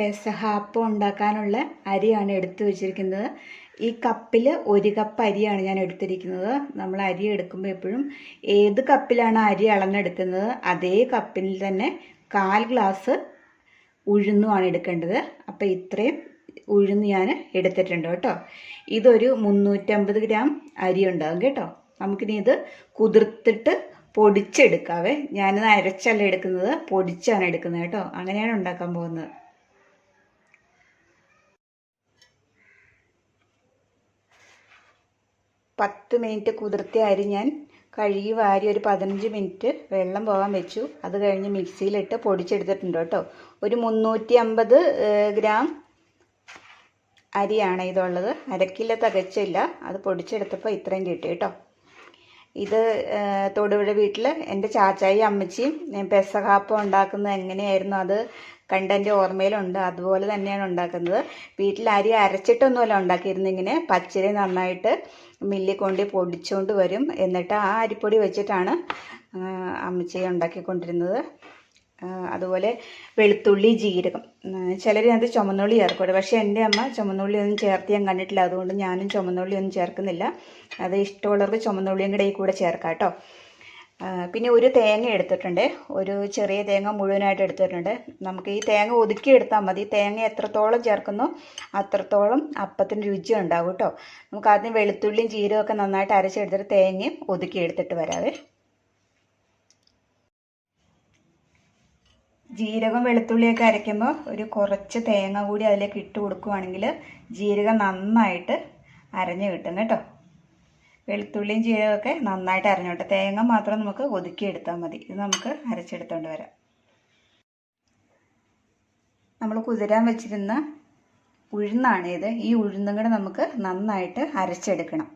പെസഹാപ്പം ഉണ്ടാക്കാനുള്ള അരിയാണ് എടുത്തു വെച്ചിരിക്കുന്നത്. ഈ കപ്പിൽ ഒരു കപ്പ് അരിയാണ് ഞാൻ എടുത്തിരിക്കുന്നത്. നമ്മൾ അരി എടുക്കുമ്പോൾ എപ്പോഴും ഏത് കപ്പിലാണ് അരി അളന്നെടുക്കുന്നത് അതേ കപ്പിൽ തന്നെ കാൽ ഗ്ലാസ് ഉഴുന്നുമാണ് എടുക്കേണ്ടത്. അപ്പോൾ ഇത്രയും ഉഴുന്ന് ഞാൻ എടുത്തിട്ടുണ്ട് കേട്ടോ. ഇതൊരു മുന്നൂറ്റമ്പത് ഗ്രാം അരി ഉണ്ടാകും കേട്ടോ. നമുക്കിനി ഇത് കുതിർത്തിട്ട് പൊടിച്ചെടുക്കാവേ. ഞാനത് അരച്ചല്ല എടുക്കുന്നത് പൊടിച്ചാണ് എടുക്കുന്നത് കേട്ടോ. അങ്ങനെയാണ് ഉണ്ടാക്കാൻ പോകുന്നത്. പത്ത് മിനിറ്റ് കുതിർത്തി അരി ഞാൻ കഴുകി വാരി ഒരു പതിനഞ്ച് മിനിറ്റ് വെള്ളം പോകാൻ വെച്ചു. അത് കഴിഞ്ഞ് മിക്സിയിലിട്ട് പൊടിച്ചെടുത്തിട്ടുണ്ട് കേട്ടോ. ഒരു മുന്നൂറ്റി അമ്പത് ഗ്രാം അരിയാണ് ഇതുള്ളത്. അരക്കില്ല തികച്ചില്ല. അത് പൊടിച്ചെടുത്തപ്പോൾ ഇത്രയും കിട്ടി കേട്ടോ. ഇത് തൊടുപുഴ വീട്ടിൽ എന്റെ ചാച്ചായി അമ്മച്ചിയും പെസഹാപ്പം ഉണ്ടാക്കുന്നത് എങ്ങനെയായിരുന്നു അത് കണ്ടെന്റെ ഓർമ്മയിലുണ്ട്. അതുപോലെ തന്നെയാണ് ഉണ്ടാക്കുന്നത്. വീട്ടിൽ അരി അരച്ചിട്ടൊന്നുമല്ല ഉണ്ടാക്കിയിരുന്നത്. ഇങ്ങനെ പച്ചരി നന്നായിട്ട് മില്ലിൽ കൊണ്ട് പൊടിച്ചുകൊണ്ട് വരും. എന്നിട്ട് ആ അരിപ്പൊടി വെച്ചിട്ടാണ് അമ്മച്ചി ഉണ്ടാക്കിക്കൊണ്ടിരുന്നത്. അതുപോലെ വെളുത്തുള്ളി ജീരകം. അത് ചുമന്നുള്ളി ചേർക്കും പക്ഷേ എന്റെ അമ്മ ചുമന്നുള്ളി ഒന്നും ചേർത്ത് ഞാൻ കണ്ടിട്ടില്ല. അതുകൊണ്ട് ഞാനും ചുമന്നുള്ളി ഒന്നും ചേർക്കുന്നില്ല. അത് ഇഷ്ടമുള്ളവർക്ക് ചുമന്നുള്ളിയും കൂടെ ഈ കൂടെ ചേർക്കാം കേട്ടോ. പിന്നെ ഒരു തേങ്ങ എടുത്തിട്ടുണ്ട്. ഒരു ചെറിയ തേങ്ങ മുഴുവനായിട്ട് എടുത്തിട്ടുണ്ട്. നമുക്ക് ഈ തേങ്ങ ഒതുക്കി എടുത്താൽ മതി. തേങ്ങ എത്രത്തോളം ചേർക്കുന്നു അത്രത്തോളം അപ്പത്തിന് രുചി ഉണ്ടാവും കേട്ടോ. നമുക്ക് ആദ്യം വെളുത്തുള്ളിയും ജീരകമൊക്കെ നന്നായിട്ട് അരച്ചെടുത്തിട്ട് തേങ്ങയും ഒതുക്കി എടുത്തിട്ട് വരാവേ. ജീരകം വെളുത്തുള്ളിയൊക്കെ അരയ്ക്കുമ്പോൾ ഒരു കുറച്ച് തേങ്ങ കൂടി അതിലേക്ക് ഇട്ട് കൊടുക്കുവാണെങ്കിൽ ജീരകം നന്നായിട്ട് അരഞ്ഞ് കിട്ടും കേട്ടോ. വെളുത്തുള്ളിയും ജീരകമൊക്കെ നന്നായിട്ട് അരഞ്ഞോട്ടെ തേങ്ങ മാത്രം നമുക്ക് ഒതുക്കി എടുത്താൽ മതി. ഇത് നമുക്ക് അരച്ചെടുത്തോണ്ട് വരാം. നമ്മൾ കുതിരാൻ വെച്ചിരുന്ന ഉഴുന്നാണ് ഇത് ഈ ഉഴുന്നും കൂടെ നമുക്ക് നന്നായിട്ട് അരച്ചെടുക്കണം.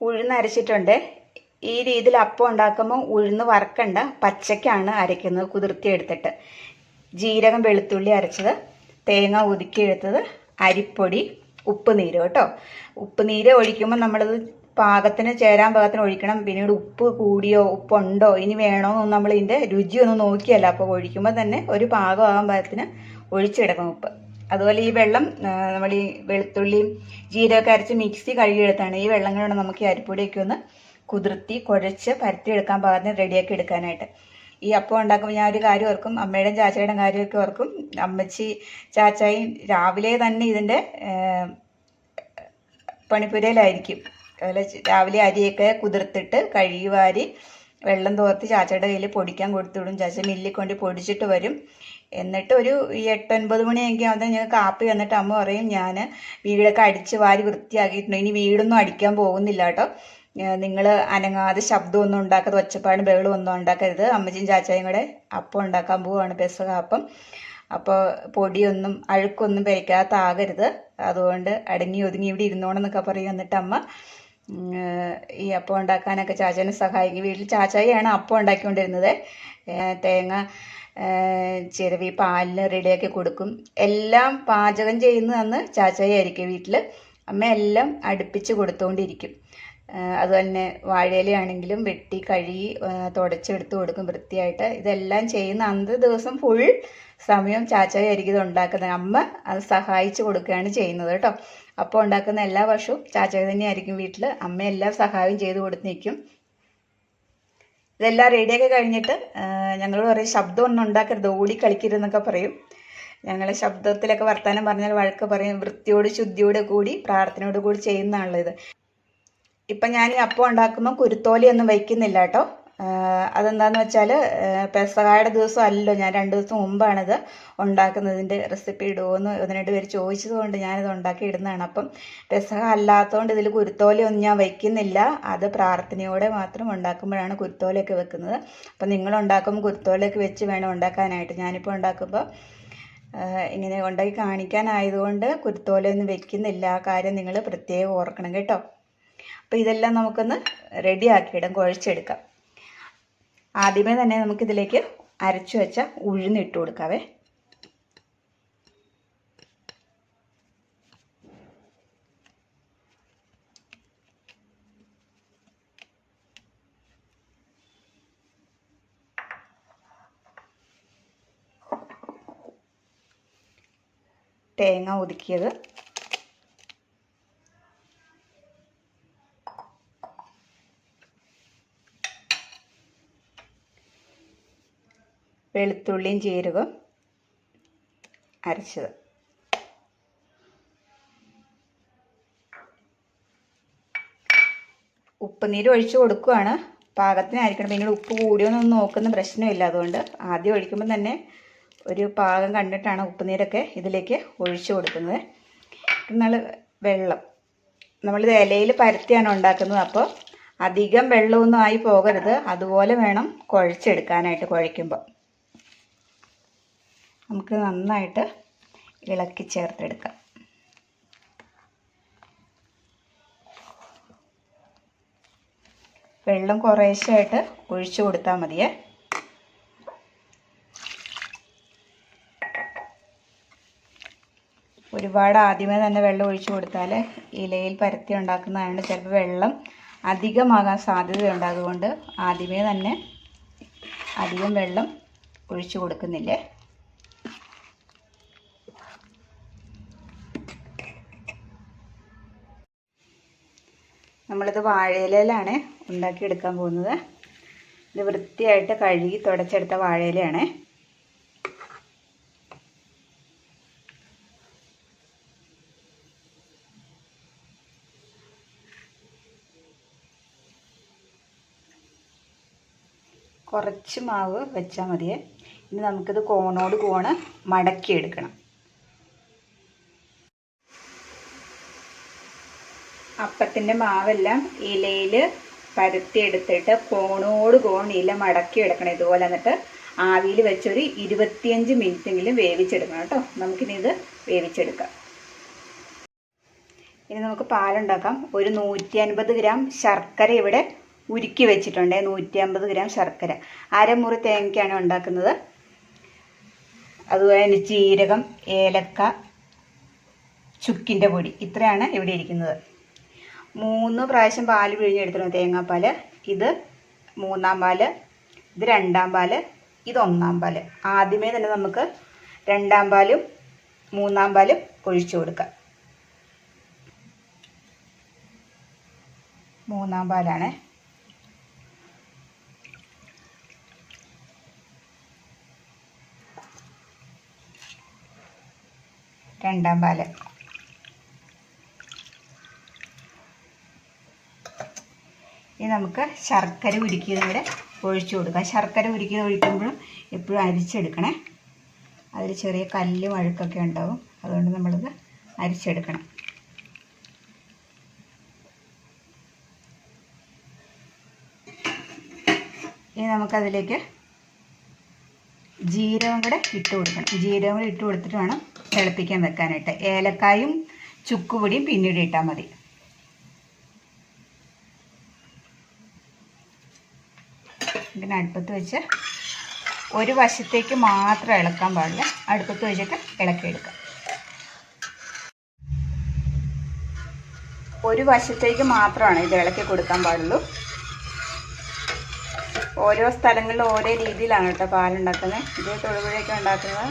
ഉഴുന്ന് അരച്ചിട്ടുണ്ട്. ഈ രീതിയിൽ അപ്പം ഉണ്ടാക്കുമ്പോൾ ഉഴുന്ന് വറക്കണ്ട. പച്ചക്കാണ് അരയ്ക്കുന്നത് കുതിർത്തി എടുത്തിട്ട്. ജീരകം വെളുത്തുള്ളി അരച്ചത്. തേങ്ങ ഒതുക്കിയെടുത്തത് അരിപ്പൊടി ഉപ്പ് നീര് കേട്ടോ. ഉപ്പ് നീര് ഒഴിക്കുമ്പോൾ നമ്മളത് പാകത്തിന് ചേരാൻ പാകത്തിന് ഒഴിക്കണം. പിന്നീട് ഉപ്പ് കൂടിയോ ഉപ്പുണ്ടോ ഇനി വേണോ എന്ന് നമ്മൾ ഇതിന്റെ രുചിയൊന്നും നോക്കിയല്ല. അപ്പോൾ ഒഴിക്കുമ്പോൾ തന്നെ ഒരു പാകമാകാൻ പാകത്തിന് ഒഴിച്ചെടുക്കണം ഉപ്പ്. അതുപോലെ ഈ വെള്ളം നമ്മൾ ഈ വെളുത്തുള്ളിയും ജീരകമൊക്കെ അരച്ച് മിക്സി കഴുകിയെടുത്താണ്. ഈ വെള്ളം കൊണ്ട് നമുക്ക് ഈ അരിപ്പൊടിയൊക്കെ ഒന്ന് കുതിർത്തി കുഴച്ച് പരത്തിയെടുക്കാൻ പാകത്തിന് റെഡിയാക്കി എടുക്കാനായിട്ട്. ഈ അപ്പം ഉണ്ടാക്കുമ്പോൾ ഞാൻ ഒരു കാര്യം ഓർക്കും അമ്മയുടെയും ചാച്ചയുടെയും കാര്യമൊക്കെ ഓർക്കും. അമ്മച്ചി ചാച്ചായും രാവിലെ തന്നെ ഇതിന്റെ പണിപ്പുരയിലായിരിക്കും. അതുപോലെ രാവിലെ അരിയൊക്കെ കുതിർത്തിട്ട് കഴുകി വാരി വെള്ളം തോർത്ത് ചാച്ചയുടെ കയ്യിൽ പൊടിക്കാൻ കൊടുത്തുവിടും ചാച്ച മില്ലിൽ കൊണ്ട് പൊടിച്ചിട്ട് വരും. എന്നിട്ട് ഒരു എട്ടൊൻപത് മണിയെങ്കിൽ അവിടെ ഞങ്ങൾ കാപ്പി വന്നിട്ട് അമ്മ പറയും ഞാൻ വീടൊക്കെ അടിച്ച് വാരി വൃത്തിയാക്കിയിട്ടുണ്ട്. ഇനി വീടൊന്നും അടിക്കാൻ പോകുന്നില്ല കേട്ടോ. നിങ്ങൾ അനങ്ങാതെ ശബ്ദമൊന്നും ഉണ്ടാക്കാതെ ഒച്ചപ്പാടും ബഹളം ഒന്നും ഉണ്ടാക്കരുത്. അമ്മച്ചിയും ചാച്ചായും കൂടെ അപ്പം ഉണ്ടാക്കാൻ പോവുകയാണ് പെസക അപ്പം അപ്പോൾ പൊടിയൊന്നും അഴുക്കൊന്നും പേക്കാത്താകരുത് അതുകൊണ്ട് അടങ്ങി ഒതുങ്ങി ഇവിടെ ഇരുന്നോണെന്നൊക്കെ പറയും എന്നിട്ട് അമ്മ ഈ അപ്പം ഉണ്ടാക്കാനൊക്കെ ചാച്ചനെ സഹായിക്കും. വീട്ടിൽ ചാച്ചായിയാണ് അപ്പം ഉണ്ടാക്കിക്കൊണ്ടിരുന്നത്. തേങ്ങ ചിരവി പാലിന് റെഡിയാക്കി കൊടുക്കും. എല്ലാം പാചകം ചെയ്യുന്നതെന്ന് ചാച്ചായി ആയിരിക്കും വീട്ടിൽ അമ്മ എല്ലാം അടുപ്പിച്ച് കൊടുത്തുകൊണ്ടിരിക്കും അതുതന്നെ വാഴയിലയാണെങ്കിലും വെട്ടി കഴുകി തുടച്ചെടുത്ത് കൊടുക്കും വൃത്തിയായിട്ട്. ഇതെല്ലാം ചെയ്യുന്ന അന്ത് ദിവസം ഫുൾ സമയം ചാച്ചായി ആയിരിക്കും ഇത് ഉണ്ടാക്കുന്നത്. അമ്മ അത് സഹായിച്ചു കൊടുക്കുകയാണ് ചെയ്യുന്നത് കേട്ടോ. അപ്പോൾ ഉണ്ടാക്കുന്ന എല്ലാ വർഷവും ചാച്ചായി തന്നെയായിരിക്കും വീട്ടിൽ. അമ്മ എല്ലാ സഹായവും ചെയ്ത് കൊടുത്ത് നിൽക്കും ഇതെല്ലാം റെഡിയൊക്കെ കഴിഞ്ഞിട്ട് ഞങ്ങൾ പറയും ശബ്ദം ഒന്നും ഉണ്ടാക്കരുത് ഓടി കളിക്കരുതെന്നൊക്കെ പറയും. ഞങ്ങളെ ശബ്ദത്തിലൊക്കെ വർത്തമാനം പറഞ്ഞാൽ വഴക്ക് പറയും. വൃത്തിയോട് ശുദ്ധിയോട് കൂടി പ്രാർത്ഥനയോട് കൂടി ചെയ്യുന്നതാണല്ലോ ഇത് ഇപ്പം ഞാൻ ഈ അപ്പം ഉണ്ടാക്കുമ്പോൾ കുരുത്തോലിയൊന്നും വയ്ക്കുന്നില്ല കേട്ടോ. അതെന്താണെന്ന് വെച്ചാൽ പെസകായുടെ ദിവസം അല്ലല്ലോ ഞാൻ രണ്ട് ദിവസം മുമ്പാണിത് ഉണ്ടാക്കുന്നതിന്റെ റെസിപ്പി ഇടുമോയെന്ന് ഒന്ന് രണ്ട് പേര് ചോദിച്ചത് കൊണ്ട് ഞാനിത് ഉണ്ടാക്കി ഇടുന്നതാണ്. അപ്പം പെസക അല്ലാത്തതുകൊണ്ട് ഇതിൽ കുരുത്തോലി ഒന്നും ഞാൻ വയ്ക്കുന്നില്ല. അത് പ്രാർത്ഥനയോടെ മാത്രം ഉണ്ടാക്കുമ്പോഴാണ് കുരുത്തോലയൊക്കെ വെക്കുന്നത്. അപ്പം നിങ്ങൾ ഉണ്ടാക്കുമ്പോൾ കുരുത്തോലയൊക്കെ വെച്ച് വേണം ഉണ്ടാക്കാനായിട്ട്. ഞാനിപ്പോൾ ഉണ്ടാക്കുമ്പോൾ ഇങ്ങനെ ഉണ്ടാക്കി കാണിക്കാനായതുകൊണ്ട് കുരുത്തോലയൊന്നും വെക്കുന്നില്ല. ആ കാര്യം നിങ്ങൾ പ്രത്യേകം ഓർക്കണം കേട്ടോ. അപ്പോൾ ഇതെല്ലാം നമുക്കൊന്ന് റെഡിയാക്കിയിടാം കുഴച്ചെടുക്കാം. ആദ്യമേ തന്നെ നമുക്കിതിലേക്ക് അരച്ചു വെച്ച ഉഴുന്നിട്ട് കൊടുക്കാവേ. തേങ്ങ ഒതുക്കിയത് വെളുത്തുള്ളിയും ജീരകവും അരച്ചത്. ഉപ്പുനീര് ഒഴിച്ച് കൊടുക്കുകയാണ് പാകത്തിനായിരിക്കണം പിന്നെ ഉപ്പ് കൂടിയോന്നൊന്നും നോക്കുന്ന പ്രശ്നമില്ല. അതുകൊണ്ട് ആദ്യം ഒഴിക്കുമ്പോൾ തന്നെ ഒരു പാകം കണ്ടിട്ടാണ് ഉപ്പുനീരൊക്കെ ഇതിലേക്ക് ഒഴിച്ചു കൊടുക്കുന്നത്. എന്നാൽ വെള്ളം. നമ്മളിത് ഇലയിൽ പരത്തിയാണ് ഉണ്ടാക്കുന്നത്. അപ്പോൾ അധികം വെള്ളമൊന്നും ആയി പോകരുത്. അതുപോലെ വേണം കുഴച്ചെടുക്കാനായിട്ട് കുഴയ്ക്കുമ്പോൾ നമുക്ക് നന്നായിട്ട് ഇളക്കി ചേർത്തെടുക്കാം. വെള്ളം കുറേശ്ശായിട്ട് ഒഴിച്ചു കൊടുത്താൽ മതിയേ. ഒരുപാട് ആദ്യമേ തന്നെ വെള്ളം ഒഴിച്ചു കൊടുത്താൽ ഇലയിൽ പരത്തി ഉണ്ടാക്കുന്നതാണ് ചിലപ്പോൾ വെള്ളം അധികമാകാൻ സാധ്യതയുണ്ട് അതുകൊണ്ട് ആദ്യമേ തന്നെ അധികം വെള്ളം ഒഴിച്ചു കൊടുക്കുന്നില്ലേ? നമ്മളിത് വാഴയിലയിലാണ് ഉണ്ടാക്കിയെടുക്കാൻ പോകുന്നത്. ഇത് വൃത്തിയായിട്ട് കഴുകി തുടച്ചെടുത്ത വാഴയിലയാണ്. കുറച്ച് മാവ് വെച്ചാൽ മതിയേ. ഇനി നമുക്കിത് കോണോട് കോണ് മടക്കിയെടുക്കണം. അപ്പത്തിന്റെ മാവെല്ലാം ഇലയിൽ പരത്തിയെടുത്തിട്ട് കോണോട് കോൺ ഇല മടക്കി എടുക്കണം ഇതുപോലെ എന്നിട്ട് ആവിയിൽ വെച്ചൊരു ഇരുപത്തിയഞ്ച് മിനിറ്റെങ്കിലും വേവിച്ചെടുക്കണം കേട്ടോ. നമുക്കിനി ഇത് വേവിച്ചെടുക്കാം. ഇനി നമുക്ക് പാലുണ്ടാക്കാം. ഒരു നൂറ്റി അൻപത് ഗ്രാം ശർക്കര ഇവിടെ ഉരുക്കി വെച്ചിട്ടുണ്ട്. നൂറ്റി അമ്പത് ഗ്രാം ശർക്കര. അരമുറി തേങ്ങയ്ക്കാണ് ഉണ്ടാക്കുന്നത്. അതുപോലെ ജീരകം ഏലക്ക ചുക്കിന്റെ പൊടി. ഇത്രയാണ് ഇവിടെ ഇരിക്കുന്നത്. മൂന്ന് പ്രാവശ്യം പാൽ പിഴിഞ്ഞെടുത്തിരുന്നു തേങ്ങാപ്പാൽ ഇത് മൂന്നാം പാൽ ഇത് രണ്ടാം പാൽ ഇത് ഒന്നാം പാൽ. ആദ്യമേ തന്നെ നമുക്ക് രണ്ടാം പാലും മൂന്നാം പാലും ഒഴിച്ചു കൊടുക്കാം മൂന്നാം പാലാണ്. രണ്ടാം പാൽ. ഇനി നമുക്ക് ശർക്കര ഉരുക്കിയതും കൂടെ ഒഴിച്ചു കൊടുക്കാം. ശർക്കര ഉരുക്കിയത് ഒഴിക്കുമ്പോഴും എപ്പോഴും അരിച്ചെടുക്കണേ. അതിൽ ചെറിയ കല്ല് അഴുക്കൊക്കെ ഉണ്ടാവും. അതുകൊണ്ട് നമ്മളിത് അരിച്ചെടുക്കണം. ഇനി നമുക്കതിലേക്ക് ജീരകം കൂടെ ഇട്ട് കൊടുക്കണം. ജീരകം കൂടെ ഇട്ട് കൊടുത്തിട്ട് വേണം തിളപ്പിക്കാൻ വെക്കാനായിട്ട്. ഏലക്കായും ചുക്കുപൊടിയും പിന്നീട് ഇട്ടാൽ മതി. ഇങ്ങനെ അടുപ്പത്ത് വെച്ച് ഒരു വശത്തേക്ക് മാത്രം ഇളക്കാൻ പാടില്ല. അടുപ്പത്ത് വെച്ചിട്ട് ഇളക്കിയെടുക്കാം ഒരു വശത്തേക്ക് മാത്രമാണ് ഇത് ഇളക്കി കൊടുക്കാൻ പാടുള്ളൂ. ഓരോ സ്ഥലങ്ങളിലും ഓരോ രീതിയിലാണ് കേട്ടോ പാലുണ്ടാക്കുന്നത്. ഇത് തൊഴുപുഴയൊക്കെ ഉണ്ടാക്കുന്നത്.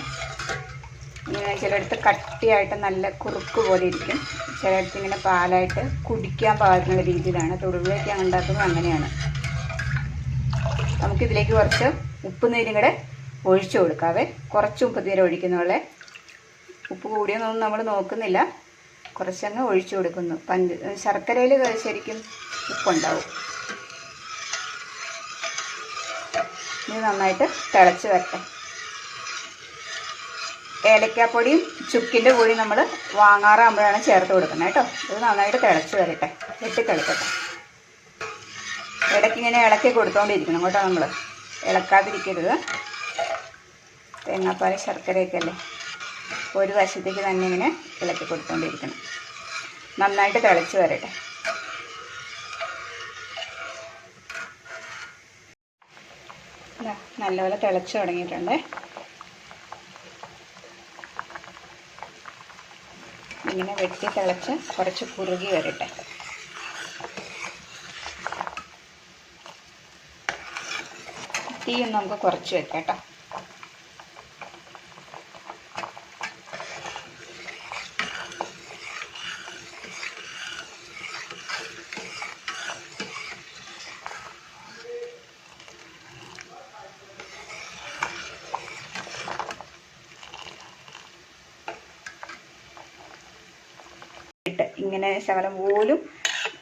ഇങ്ങനെ ചിലയിടത്ത് കട്ടിയായിട്ട് നല്ല കുറുക്ക് പോലെ ഇരിക്കും. ചിലയിടത്ത് ഇങ്ങനെ പാലായിട്ട് കുടിക്കാൻ പാടുന്ന രീതിയിലാണ്. തൊടുപുഴയൊക്കെ ഉണ്ടാക്കുന്നത് അങ്ങനെയാണ്. നമുക്കിതിലേക്ക് കുറച്ച് ഉപ്പ് നീരും കൂടെ ഒഴിച്ചു കൊടുക്കാവേ. കുറച്ച് ഉപ്പ് നീര് ഒഴിക്കുന്നവളെ ഉപ്പ് കൂടിയൊന്നും നമ്മൾ നോക്കുന്നില്ല. കുറച്ചങ്ങ് ഒഴിച്ചു കൊടുക്കുന്നു. പഞ്ച ശർക്കരയിൽ ശരിക്കും ഉപ്പുണ്ടാവും. ഇത് നന്നായിട്ട് തിളച്ച് വരട്ടെ. ഏലക്കാപ്പൊടിയും ചുക്കിന്റെ പൊടിയും നമ്മൾ വാങ്ങാറാകുമ്പോഴാണ് ചേർത്ത് കൊടുക്കുന്നത് കേട്ടോ. ഇത് നന്നായിട്ട് തിളച്ച് വരട്ടെ. വെട്ടി തിളക്കട്ടെ. ഇടയ്ക്കിങ്ങനെ ഇളക്കി കൊടുത്തോണ്ടിരിക്കണം കേട്ടോ നമ്മൾ ഇളക്കാതിരിക്കരുത്. തേങ്ങാപ്പാൽ ശർക്കരയൊക്കെ അല്ലേ ഒരു വശത്തേക്ക് തന്നെ ഇങ്ങനെ ഇളക്കി കൊടുത്തോണ്ടിരിക്കണം. നന്നായിട്ട് തിളച്ച് വരട്ടെ. നല്ലപോലെ തിളച്ച് തുടങ്ങിയിട്ടുണ്ട്. ഇങ്ങനെ വെട്ടി തിളച്ച് കുറച്ച് കുറുകി വരട്ടെ. തീ ഒന്ന് നമുക്ക് കുറച്ച് വെക്കാം കേട്ടോ. ഇങ്ങനെ ശകലം പോലും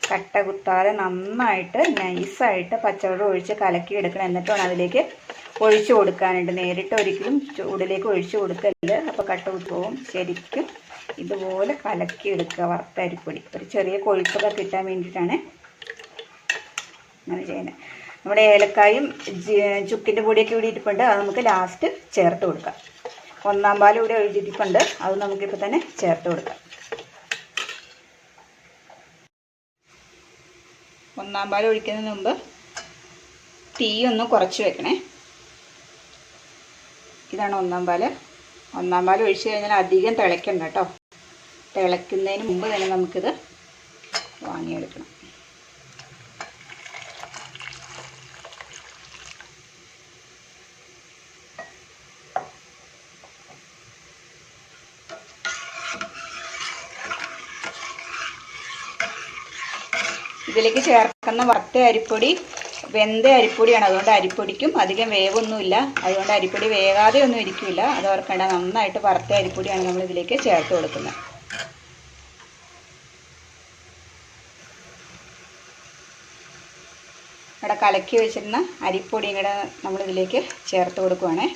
കട്ട കുത്താതെ നന്നായിട്ട് നൈസായിട്ട് പച്ചവെള്ളം ഒഴിച്ച് കലക്കി എടുക്കണം എന്നിട്ട് വേണം അതിലേക്ക് ഒഴിച്ചു കൊടുക്കാനുണ്ട്. നേരിട്ട് ഒരിക്കലും ചൂടിലേക്ക് ഒഴിച്ചു കൊടുക്കരുത്. അപ്പോൾ കട്ട കുത്തവും ശരിക്കും ഇതുപോലെ കലക്കി എടുക്കുക വറുത്ത അരിപ്പൊടി ഒരു ചെറിയ കൊഴുപ്പൊക്കെ കിട്ടാൻ വേണ്ടിയിട്ടാണ് അങ്ങനെ ചെയ്യുന്നത്. നമ്മുടെ ഏലക്കായും ചുക്കിന്റെ പൊടിയൊക്കെ ഇവിടെ ഇരിപ്പുണ്ട് അത് നമുക്ക് ലാസ്റ്റ് ചേർത്ത് കൊടുക്കാം. ഒന്നാം പാലും ഇവിടെ ഒഴിച്ചിരിപ്പുണ്ട് അത് നമുക്കിപ്പോൾ തന്നെ ചേർത്ത് കൊടുക്കാം. ഒന്നാം പാൽ ഒഴിക്കുന്നതിന് മുമ്പ് തീ ഒന്ന് കുറച്ച് വെക്കണേ. ഇതാണ് ഒന്നാം പാൽ. ഒന്നാം പാൽ ഒഴിച്ച് കഴിഞ്ഞാൽ അധികം തിളയ്ക്കണ്ട കേട്ടോ. തിളയ്ക്കുന്നതിന് മുമ്പ് തന്നെ നമുക്കിത് വാങ്ങിയെടുക്കണം. ഇതിലേക്ക് ചേർക്കുന്ന വറുത്ത അരിപ്പൊടി വെന്ത അരിപ്പൊടിയാണ്. അതുകൊണ്ട് അരിപ്പൊടിക്കും അധികം വേവൊന്നുമില്ല. അതുകൊണ്ട് അരിപ്പൊടി വേകാതെ ഒന്നും ഇരിക്കില്ല അത് ഓർക്കേണ്ട നന്നായിട്ട് വറുത്ത അരിപ്പൊടിയാണ് നമ്മൾ ഇതിലേക്ക് ചേർത്ത് കൊടുക്കുന്നത്. ഇവിടെ കലക്കി വെച്ചിരുന്ന അരിപ്പൊടി അരിപ്പൊടിയും നമ്മൾ ഇതിലേക്ക് ചേർത്ത് കൊടുക്കുവാണേ.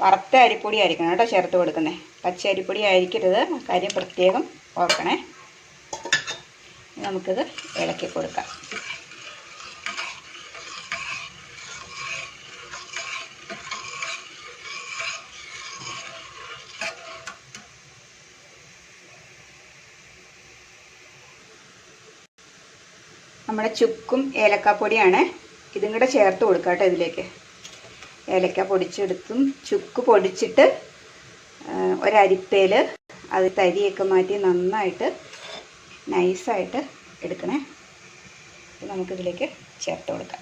വറുത്ത അരിപ്പൊടി ആയിരിക്കണം കേട്ടോ ചേർത്ത് കൊടുക്കുന്നത്. പച്ച അരിപ്പൊടി ആയിരിക്കരുത്. കാര്യം പ്രത്യേകം ഓർക്കണേ. നമുക്കിത് ഇളക്കി കൊടുക്കാം. നമ്മുടെ ചുക്കും ഏലക്കാപ്പൊടിയാണ്. ഇതും കൂടെ ചേർത്ത് കൊടുക്കാം ഇതിലേക്ക്. ഏലക്ക പൊടിച്ചെടുത്തും ചുക്ക് പൊടിച്ചിട്ട് ഒരരിപ്പയിൽ അത് തരിയൊക്കെ മാറ്റി നന്നായിട്ട് നൈസായിട്ട് എടുക്കണേ. അപ്പം നമുക്കിതിലേക്ക് ചേർത്ത് കൊടുക്കാം.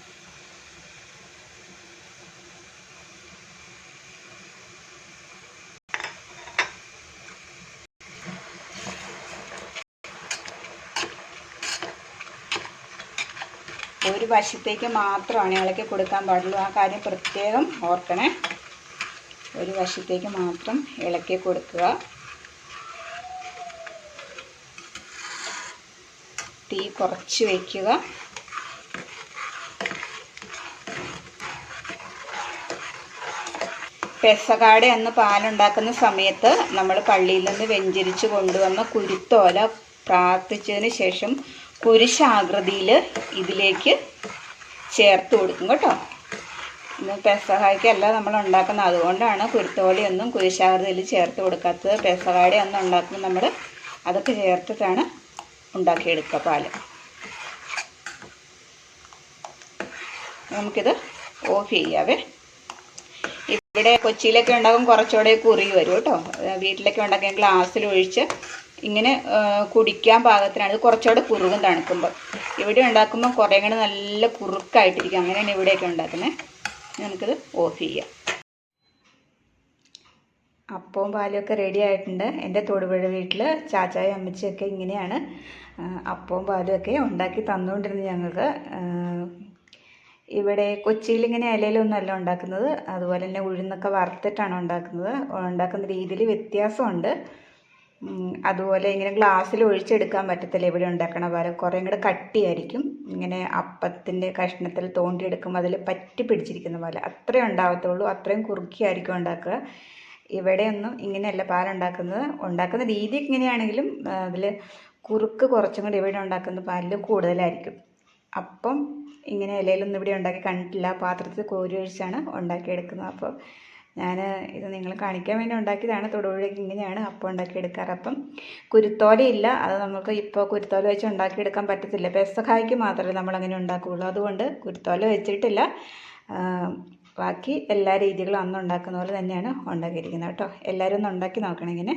ഒരു വശത്തേക്ക് മാത്രമാണ് ഇളക്കി കൊടുക്കാൻ പാടുള്ളൂ. ആ കാര്യം പ്രത്യേകം ഓർക്കണേ. ഒരു വശത്തേക്ക് മാത്രം ഇളക്കി കൊടുക്കുക തീ കുറച്ച് വയ്ക്കുക പെസകാട് എന്ന് പാലുണ്ടാക്കുന്ന സമയത്ത് നമ്മൾ പള്ളിയിൽ നിന്ന് വെഞ്ചരിച്ച് കൊണ്ടുവന്ന കുരുത്തോല പ്രാർത്ഥിച്ചതിന് ശേഷം കുരിശാകൃതിയിൽ ഇതിലേക്ക് ചേർത്ത് കൊടുക്കും കേട്ടോ. ഇന്ന് പെസഹായ്ക്കല്ല നമ്മൾ ഉണ്ടാക്കുന്നത്. അതുകൊണ്ടാണ് കുരുത്തോലയൊന്നും കുരിശാകൃതിയിൽ ചേർത്ത് കൊടുക്കാത്തത്. പെസകാടി ഒന്നും ഉണ്ടാക്കുമ്പോൾ നമ്മൾ അതൊക്കെ ചേർത്തിട്ടാണ് ഉണ്ടാക്കിയെടുക്കുക പാൽ. നമുക്കിത് ഓഫ് ചെയ്യാവേ. ഇവിടെ കൊച്ചിയിലൊക്കെ ഉണ്ടാകും കുറച്ചുകൂടെ കുറി വരും കേട്ടോ. വീട്ടിലൊക്കെ ഉണ്ടാക്കിയ ഗ്ലാസ്സിൽ ഒഴിച്ച് ഇങ്ങനെ കുടിക്കാൻ പാകത്തിനാണ്. ഇത് കുറച്ചുകൂടെ കുറുകും തണുക്കുമ്പോൾ ഇവിടെ ഉണ്ടാക്കുമ്പോൾ കുറേ കൂടെ നല്ല കുറുക്കായിട്ടിരിക്കും. അങ്ങനെയാണ് ഇവിടെയൊക്കെ ഉണ്ടാക്കുന്നത് നമുക്കിത് ഓഫ് ചെയ്യാം. അപ്പവും പാലുമൊക്കെ റെഡി ആയിട്ടുണ്ട്. എന്റെ തൊടുപുഴ വീട്ടിൽ ചാച്ചായും അമ്മച്ചിയൊക്കെ ഇങ്ങനെയാണ് അപ്പവും പാലുമൊക്കെ ഉണ്ടാക്കി തന്നുകൊണ്ടിരുന്നത് ഞങ്ങൾക്ക്. ഇവിടെ കൊച്ചിയിൽ ഇങ്ങനെ ഇലയിലൊന്നും അല്ല ഉണ്ടാക്കുന്നത്. അതുപോലെ തന്നെ ഉഴുന്നൊക്കെ വറുത്തിട്ടാണ് ഉണ്ടാക്കുന്നത്. ഉണ്ടാക്കുന്ന രീതിയിൽ വ്യത്യാസമുണ്ട്. അതുപോലെ ഇങ്ങനെ ഗ്ലാസ്സിൽ ഒഴിച്ചെടുക്കാൻ പറ്റത്തില്ല ഇവിടെ ഉണ്ടാക്കണ പോലെ. കുറേ കൂടെ കട്ടിയായിരിക്കും. ഇങ്ങനെ അപ്പത്തിന്റെ കഷ്ണത്തിൽ തോണ്ടിയെടുക്കുമ്പോൾ അതിൽ പറ്റി പിടിച്ചിരിക്കുന്ന പോലെ. അത്രയും ഉണ്ടാവത്തുള്ളൂ. അത്രയും കുറുക്കിയായിരിക്കും ഉണ്ടാക്കുക. ഇവിടെയൊന്നും ഇങ്ങനെയല്ല പാലുണ്ടാക്കുന്നത് ഉണ്ടാക്കുന്ന രീതി ഇങ്ങനെയാണെങ്കിലും അതിൽ കുറുക്ക് കുറച്ചും കൂടി ഇവിടെ ഉണ്ടാക്കുന്ന പാലിൽ കൂടുതലായിരിക്കും. അപ്പം ഇങ്ങനെ ഇലയിലൊന്നും ഇവിടെ ഉണ്ടാക്കി കണ്ടിട്ടില്ല. പാത്രത്തിൽ കോരി ഒഴിച്ചാണ് ഉണ്ടാക്കിയെടുക്കുന്നത്. അപ്പോൾ ഞാൻ ഇത് നിങ്ങൾ കാണിക്കാൻ വേണ്ടി ഉണ്ടാക്കിയതാണ്. തൊടുപുഴയ്ക്ക് ഇങ്ങനെയാണ് അപ്പം ഉണ്ടാക്കിയെടുക്കാറ്. അപ്പം കുരുത്തോലയില്ല അത് നമുക്ക് ഇപ്പോൾ കുരുത്തോല വെച്ച് ഉണ്ടാക്കിയെടുക്കാൻ പറ്റത്തില്ല. പെസഹായ്ക്ക് മാത്രമേ നമ്മൾ നമ്മളങ്ങനെ ഉണ്ടാക്കുകയുള്ളൂ. അതുകൊണ്ട് കുരുത്തോല വെച്ചിട്ടില്ല. ബാക്കി എല്ലാ രീതികളും അന്ന് ഉണ്ടാക്കുന്ന പോലെ തന്നെയാണ് ഉണ്ടാക്കിയിരിക്കുന്നത് കേട്ടോ. എല്ലാവരും ഒന്ന് ഉണ്ടാക്കി നോക്കണം ഇങ്ങനെ.